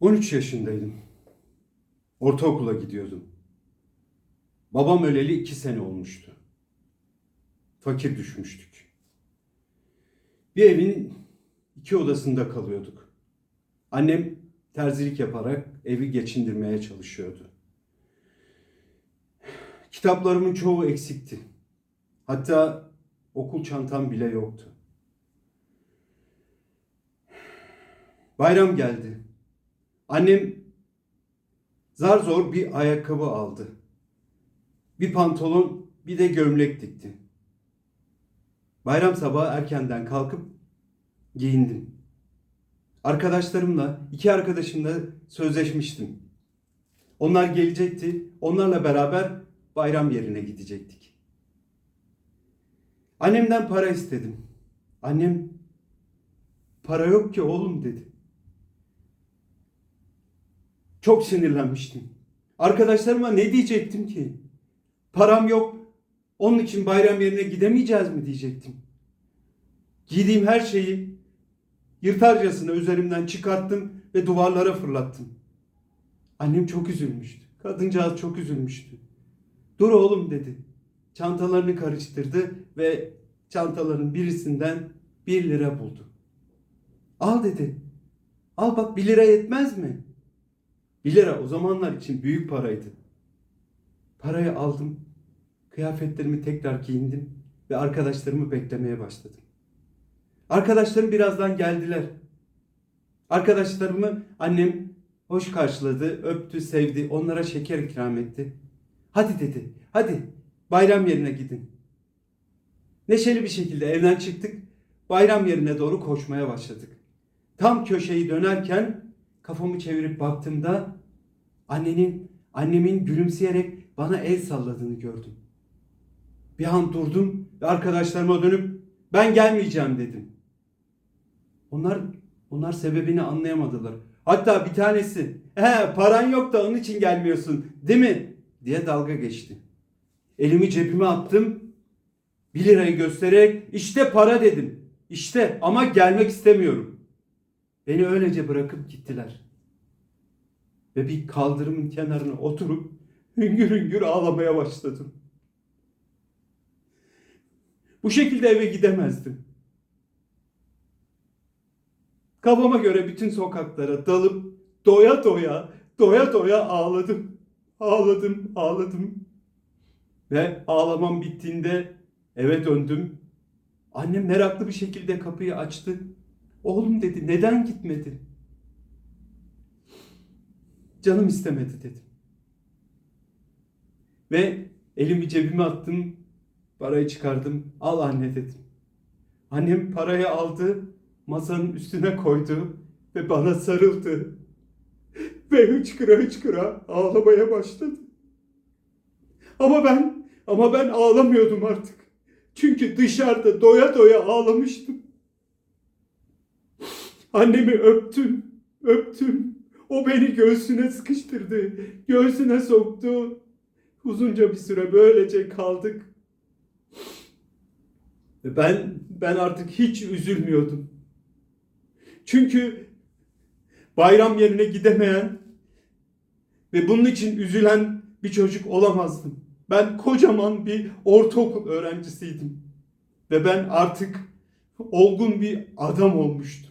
13 yaşındaydım. Ortaokula gidiyordum. Babam öleli iki sene olmuştu. Fakir düşmüştük. Bir evin iki odasında kalıyorduk. Annem terzilik yaparak evi geçindirmeye çalışıyordu. Kitaplarımın çoğu eksikti. Hatta okul çantam bile yoktu. Bayram geldi. Annem zar zor bir ayakkabı aldı. Bir pantolon, bir de gömlek dikti. Bayram sabahı erkenden kalkıp giyindim. Arkadaşlarımla, iki arkadaşımla sözleşmiştim. Onlar gelecekti. Onlarla beraber bayram yerine gidecektik. Annemden para istedim. Annem para yok ki oğlum dedi. Çok sinirlenmiştim. Arkadaşlarıma ne diyecektim ki? Param yok. Onun için bayram yerine gidemeyeceğiz mi diyecektim. Giydiğim her şeyi yırtarcasına üzerimden çıkarttım ve duvarlara fırlattım. Annem çok üzülmüştü. Kadıncağız çok üzülmüştü. Dur oğlum dedi. Çantalarını karıştırdı ve çantaların birisinden bir lira buldu. Al dedi. Al bak bir lira yetmez mi? Bir lira o zamanlar için büyük paraydı. Parayı aldım. Kıyafetlerimi tekrar giyindim ve arkadaşlarımı beklemeye başladım. Arkadaşlarım birazdan geldiler. Arkadaşlarımı annem hoş karşıladı, öptü, sevdi, onlara şeker ikram etti. Hadi dedi, hadi bayram yerine gidin. Neşeli bir şekilde evden çıktık, bayram yerine doğru koşmaya başladık. Tam köşeyi dönerken kafamı çevirip baktığımda annenin, annemin gülümseyerek bana el salladığını gördüm. Bir an durdum ve arkadaşlarıma dönüp ben gelmeyeceğim dedim. Onlar onlar sebebini anlayamadılar. Hatta bir tanesi he paran yok da onun için gelmiyorsun değil mi diye dalga geçti. Elimi cebime attım. Bir lirayı göstererek işte para dedim. İşte ama gelmek istemiyorum. Beni öylece bırakıp gittiler. Ve bir kaldırımın kenarına oturup hüngür hüngür ağlamaya başladım. Bu şekilde eve gidemezdim. Kafama göre bütün sokaklara dalıp doya doya, doya doya ağladım. Ağladım, ağladım. Ve ağlamam bittiğinde eve döndüm. Annem meraklı bir şekilde kapıyı açtı. Oğlum dedi, neden gitmedin? Canım istemedi dedim. Ve elimi cebime attım, parayı çıkardım. Al anne dedim. Annem parayı aldı, masanın üstüne koydu ve bana sarıldı. Ve hıçkıra hıçkıra ağlamaya başladı. Ama ben, ama ben ağlamıyordum artık. Çünkü dışarıda doya doya ağlamıştım. Annemi öptüm, öptüm. O beni göğsüne sıkıştırdı, göğsüne soktu. Uzunca bir süre böylece kaldık. Ben ben artık hiç üzülmüyordum. Çünkü bayram yerine gidemeyen ve bunun için üzülen bir çocuk olamazdım. Ben kocaman bir ortaokul öğrencisiydim. Ve ben artık olgun bir adam olmuştum.